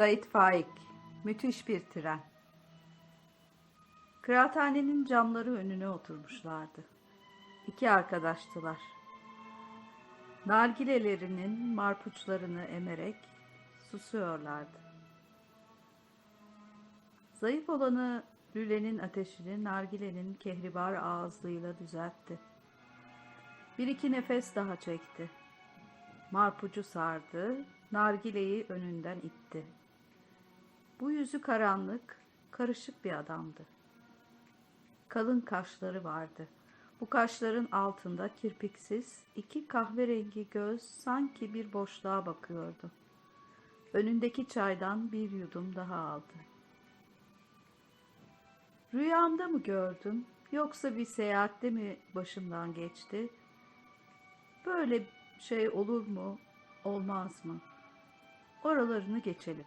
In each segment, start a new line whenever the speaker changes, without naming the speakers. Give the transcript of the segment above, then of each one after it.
Sait Faik, müthiş bir tren. Kıraathanenin camları önüne oturmuşlardı. İki arkadaştılar. Nargilelerinin marpuçlarını emerek susuyorlardı. Zayıf olanı lülenin ateşini nargilenin kehribar ağızlığıyla düzeltti. Bir iki nefes daha çekti. Marpucu sardı, nargileyi önünden itti. Bu yüzü karanlık, karışık bir adamdı. Kalın kaşları vardı. Bu kaşların altında kirpiksiz iki kahverengi göz sanki bir boşluğa bakıyordu. Önündeki çaydan bir yudum daha aldı. Rüyamda mı gördüm yoksa bir seyahatte mi başımdan geçti? Böyle şey olur mu, olmaz mı? Oralarını geçelim.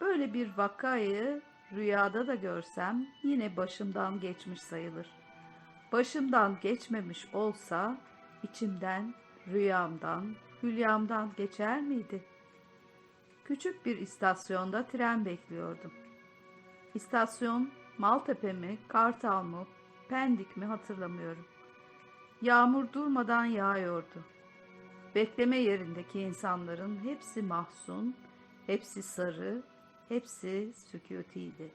Böyle bir vakayı rüyada da görsem yine başımdan geçmiş sayılır. Başımdan geçmemiş olsa içimden, rüyamdan, hülyamdan geçer miydi? Küçük bir istasyonda tren bekliyordum. İstasyon Maltepe mi, Kartal mı, Pendik mi hatırlamıyorum. Yağmur durmadan yağıyordu. Bekleme yerindeki insanların hepsi mahzun, hepsi sarı, hepsi sükutiydi.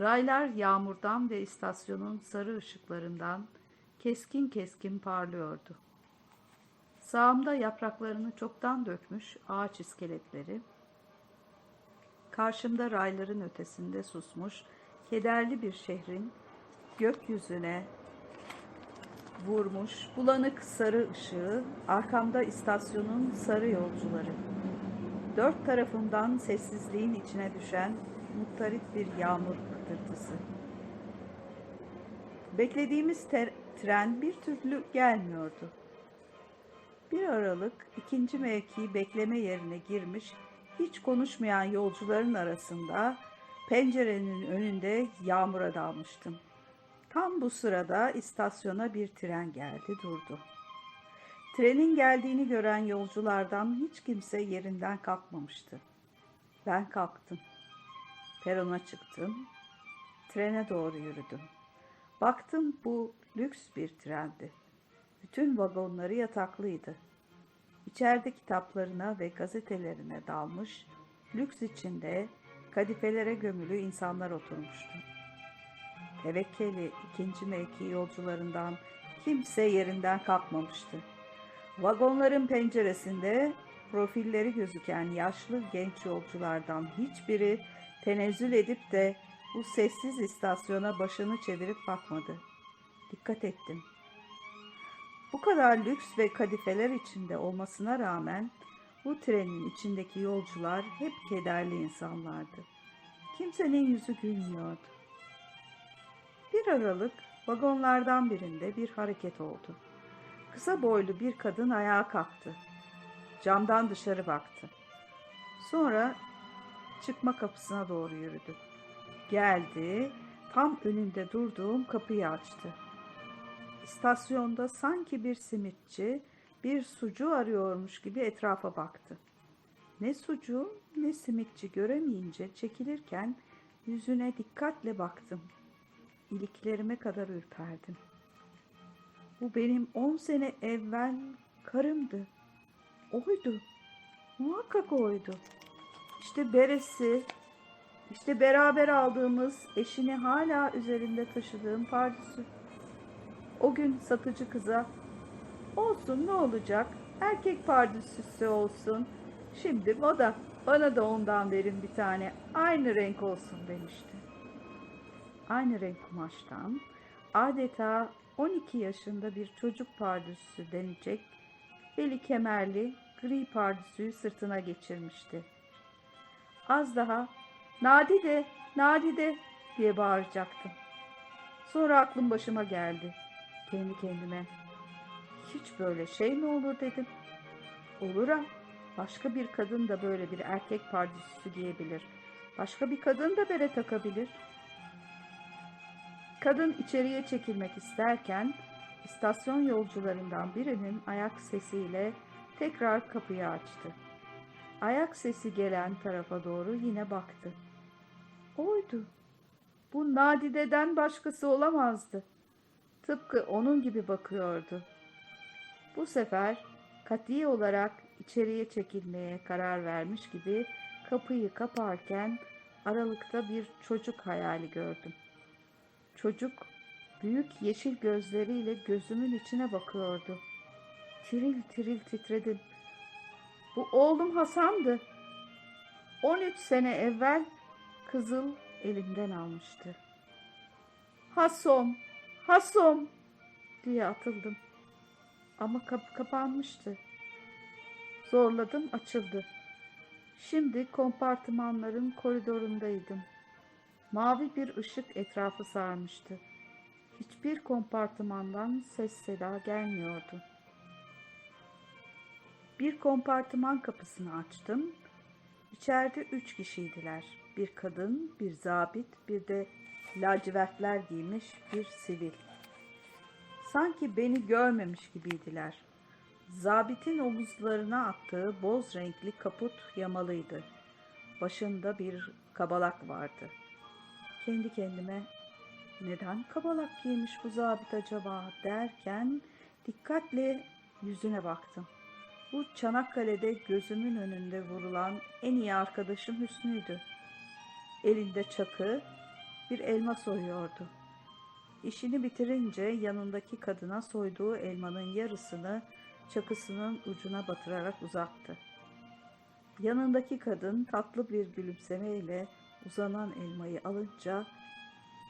Raylar yağmurdan ve istasyonun sarı ışıklarından keskin keskin parlıyordu. Sağımda yapraklarını çoktan dökmüş ağaç iskeletleri, karşımda rayların ötesinde susmuş kederli bir şehrin gökyüzüne vurmuş bulanık sarı ışığı, arkamda istasyonun sarı yolcuları. Dört tarafımdan sessizliğin içine düşen muttarip bir yağmur pıtırtısı. Beklediğimiz ter- tren bir türlü gelmiyordu. Bir aralık ikinci mevki bekleme yerine girmiş, hiç konuşmayan yolcuların arasında pencerenin önünde yağmura dalmıştım. Tam bu sırada istasyona bir tren geldi durdu. Trenin geldiğini gören yolculardan hiç kimse yerinden kalkmamıştı. Ben kalktım. Perona çıktım. Trene doğru yürüdüm. Baktım bu lüks bir trendi. Bütün vagonları yataklıydı. İçeride kitaplarına ve gazetelerine dalmış, lüks içinde kadifelere gömülü insanlar oturmuştu. Tevekkeli ikinci mevki yolcularından kimse yerinden kalkmamıştı. Vagonların penceresinde profilleri gözüken yaşlı genç yolculardan hiçbiri tenezzül edip de bu sessiz istasyona başını çevirip bakmadı. Dikkat ettim. Bu kadar lüks ve kadifeler içinde olmasına rağmen bu trenin içindeki yolcular hep kederli insanlardı. Kimsenin yüzü gülmüyordu. Bir aralık vagonlardan birinde bir hareket oldu. Kısa boylu bir kadın ayağa kalktı. Camdan dışarı baktı. Sonra çıkma kapısına doğru yürüdü. Geldi, tam önünde durduğum kapıyı açtı. İstasyonda sanki bir simitçi bir sucu arıyormuş gibi etrafa baktı. Ne sucu ne simitçi göremeyince çekilirken yüzüne dikkatle baktım. İliklerime kadar ürperdim. Bu benim on sene evvel karımdı. Oydu. Muhakkak oydu. İşte beresi, işte beraber aldığımız eşini hala üzerinde taşıdığım pardüsü. O gün satıcı kıza olsun ne olacak erkek pardüsüsü olsun. Şimdi moda bana da ondan verin bir tane aynı renk olsun demişti. Aynı renk kumaştan adeta 12 yaşında bir çocuk pardüsü denecek beli kemerli gri pardüsüyü sırtına geçirmişti. Az daha Nadide, Nadide diye bağıracaktım. Sonra aklım başıma geldi. Kendi kendime hiç böyle şey mi olur dedim. Olur ha. Başka bir kadın da böyle bir erkek pardüsüsü giyebilir. Başka bir kadın da bere takabilir. Kadın içeriye çekilmek isterken istasyon yolcularından birinin ayak sesiyle tekrar kapıyı açtı. Ayak sesi gelen tarafa doğru yine baktı. Oydu. Bu Nadide'den başkası olamazdı. Tıpkı onun gibi bakıyordu. Bu sefer kati olarak içeriye çekilmeye karar vermiş gibi kapıyı kaparken aralıkta bir çocuk hayali gördüm. Çocuk büyük yeşil gözleriyle gözümün içine bakıyordu. Tiril tiril titredim. Bu oğlum Hasan'dı. 13 sene evvel kızıl elimden almıştı. Hasom, Hasom diye atıldım. Ama kapı kapanmıştı. Zorladım açıldı. Şimdi kompartımanların koridorundaydım. Mavi bir ışık etrafı sarmıştı. Hiçbir kompartımandan ses seda gelmiyordu. Bir kompartıman kapısını açtım. İçeride üç kişiydiler. Bir kadın, bir zabit, bir de lacivertler giymiş bir sivil. Sanki beni görmemiş gibiydiler. Zabitin omuzlarına attığı boz renkli kaput yamalıydı. Başında bir kabalak vardı. Kendi kendime neden kabalak giymiş bu zabit acaba derken dikkatle yüzüne baktım. Bu Çanakkale'de gözümün önünde vurulan en iyi arkadaşım Hüsnü'ydü. Elinde çakı, bir elma soyuyordu. İşini bitirince yanındaki kadına soyduğu elmanın yarısını çakısının ucuna batırarak uzattı. Yanındaki kadın tatlı bir gülümsemeyle uzanan elmayı alınca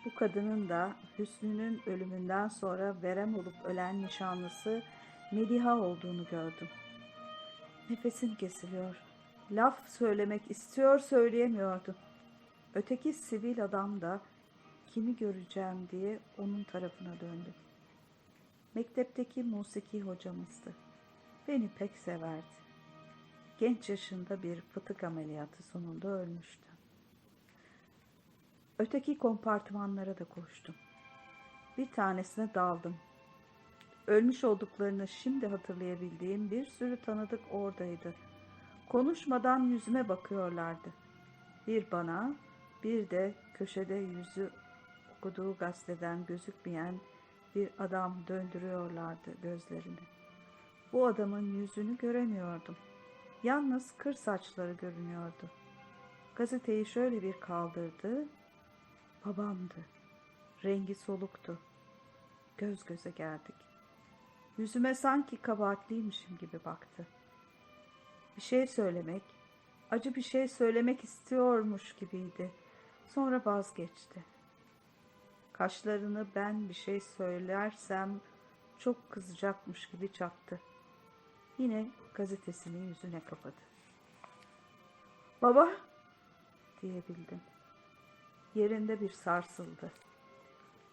bu kadının da Hüsnü'nün ölümünden sonra verem olup ölen nişanlısı Mediha olduğunu gördüm. Nefesim kesiliyor. Laf söylemek istiyor söyleyemiyordu. Öteki sivil adam da kimi göreceğim diye onun tarafına döndü. Mektepteki musiki hocamızdı. Beni pek severdi. Genç yaşında bir fıtık ameliyatı sonunda ölmüştü. Öteki kompartımanlara da koştum. Bir tanesine daldım. Ölmüş olduklarını şimdi hatırlayabildiğim bir sürü tanıdık oradaydı. Konuşmadan yüzüme bakıyorlardı. Bir bana, bir de köşede yüzü okuduğu gazeteden gözükmeyen bir adam döndürüyorlardı gözlerini. Bu adamın yüzünü göremiyordum. Yalnız kır saçları görünüyordu. Gazeteyi şöyle bir kaldırdı. Babamdı. Rengi soluktu. Göz göze geldik. Yüzüme sanki kabahatliymişim gibi baktı. Bir şey söylemek, acı bir şey söylemek istiyormuş gibiydi. Sonra vazgeçti. Kaşlarını ben bir şey söylersem çok kızacakmış gibi çattı. Yine gazetesini yüzüne kapadı. Baba diyebildim. Yerinde bir sarsıldı.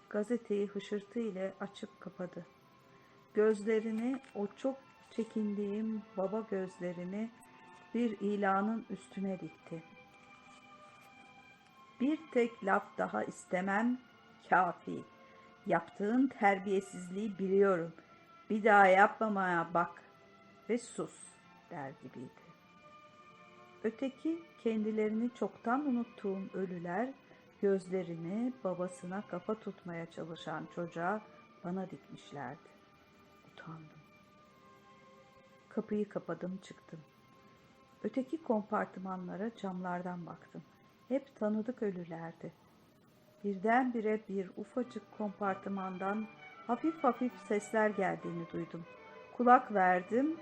Gazeteyi hışırtı ile açıp kapadı. Gözlerini o çok çekindiğim baba gözlerini bir ilanın üstüne dikti. Bir tek laf daha istemem kafi. Yaptığın terbiyesizliği biliyorum. Bir daha yapmamaya bak ve sus der gibiydi. Öteki kendilerini çoktan unuttuğum ölüler gözlerini babasına kafa tutmaya çalışan çocuğa bana dikmişlerdi. Utandım. Kapıyı kapadım çıktım. Öteki kompartımanlara camlardan baktım. Hep tanıdık ölülerdi. Birdenbire bir ufacık kompartımandan hafif hafif sesler geldiğini duydum. Kulak verdim,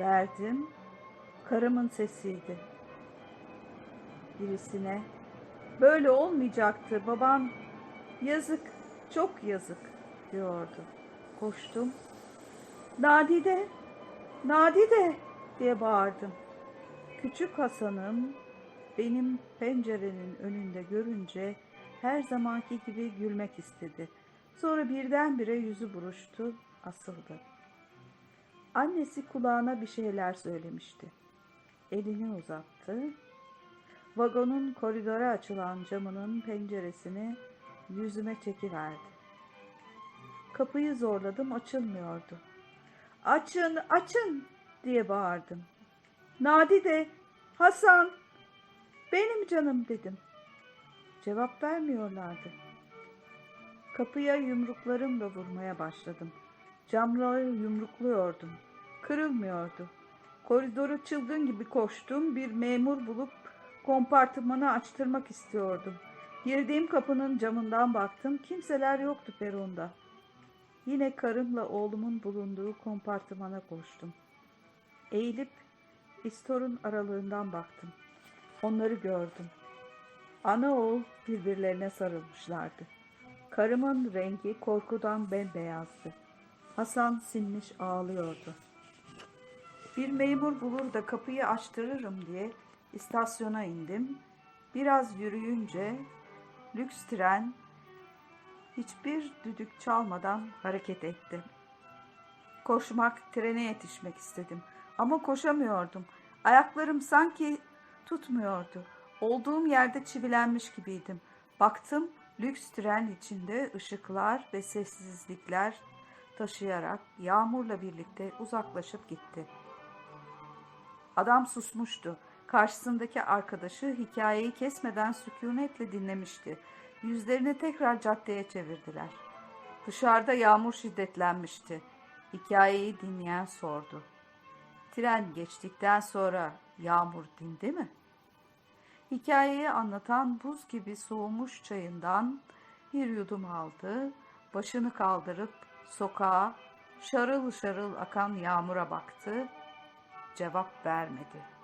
verdim. Karımın sesiydi. Birisine, böyle olmayacaktı baban, yazık, çok yazık diyordu. Koştum. Nadide, Nadide diye bağırdım. Küçük Hasan'ım benim pencerenin önünde görünce her zamanki gibi gülmek istedi. Sonra birdenbire yüzü buruştu, asıldı. Annesi kulağına bir şeyler söylemişti. Elini uzattı. Vagonun koridora açılan camının penceresini yüzüme çekiverdi. Kapıyı zorladım, açılmıyordu. Açın, açın diye bağırdım. Nadide, Hasan, benim canım dedim. Cevap vermiyorlardı. Kapıya yumruklarımla vurmaya başladım. Camları yumrukluyordum. Kırılmıyordu. Koridoru çılgın gibi koştum. Bir memur bulup kompartımanı açtırmak istiyordum. Girdiğim kapının camından baktım. Kimseler yoktu peronda. Yine karımla oğlumun bulunduğu kompartımana koştum. Eğilip istorun aralığından baktım. Onları gördüm. Ana oğul birbirlerine sarılmışlardı. Karımın rengi korkudan bembeyazdı. Hasan sinmiş ağlıyordu. Bir memur bulur da kapıyı açtırırım diye istasyona indim. Biraz yürüyünce lüks tren hiçbir düdük çalmadan hareket etti. Koşmak, trene yetişmek istedim ama koşamıyordum. Ayaklarım sanki tutmuyordu. Olduğum yerde çivilenmiş gibiydim. Baktım lüks tren içinde ışıklar ve sessizlikler taşıyarak yağmurla birlikte uzaklaşıp gitti. Adam susmuştu. Karşısındaki arkadaşı hikayeyi kesmeden sükunetle dinlemişti. Yüzlerini tekrar caddeye çevirdiler. Dışarıda yağmur şiddetlenmişti. Hikayeyi dinleyen sordu. Tren geçtikten sonra yağmur dindi mi? Hikayeyi anlatan buz gibi soğumuş çayından bir yudum aldı, başını kaldırıp sokağa şarıl şarıl akan yağmura baktı, cevap vermedi.''